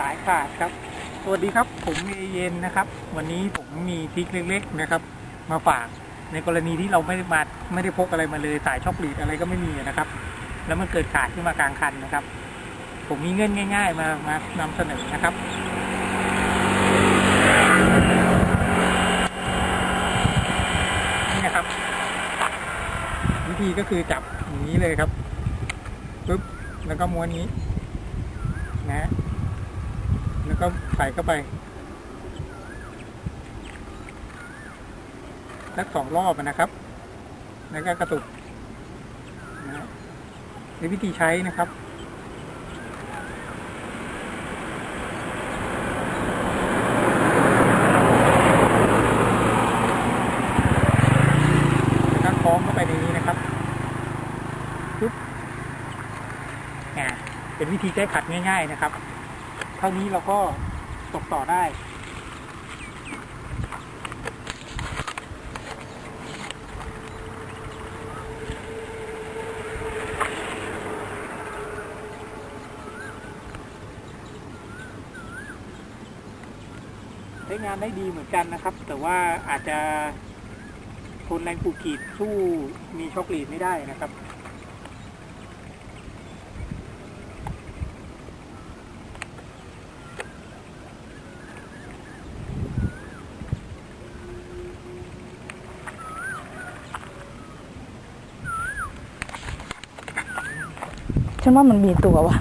สายขาดครับ สวัสดีครับผมเอเย็นนะครับ วันนี้ผมมีทริคเล็ก ๆนะครับ มาฝากในกรณีที่เราไม่ได้มาไม่ได้พกอะไรมาเลยสายช็อคลีดอะไรก็ไม่มีนะครับ แล้วมันเกิดขาดขึ้นมากลางคันนะครับ ผมมีเงื่อนง่าย ๆ มามานำเสนอนะครับนี่นะครับ วิธีก็คือจับอย่างนี้เลยครับปุ๊บแล้วก็ม้วนนี้นะ ก็ใส่เข้าไปสักสองรอบนะครับ แล้วก็กระตุกนะฮะในวิธีใช้นะครับแล้วก็คล้องเข้าไปในนี้นะครับปุ๊บอ่าเป็นวิธีแก้ขัดง่าย ๆ นะครับ เท่านี้เราก็ตกต่อได้ใช้งานได้ดีเหมือนกันนะครับ แต่ว่าอาจจะทนแรงปูดขีดสู้มีช็อกลีดไม่ได้นะครับ ฉันว่ามันมีตัวว่ะ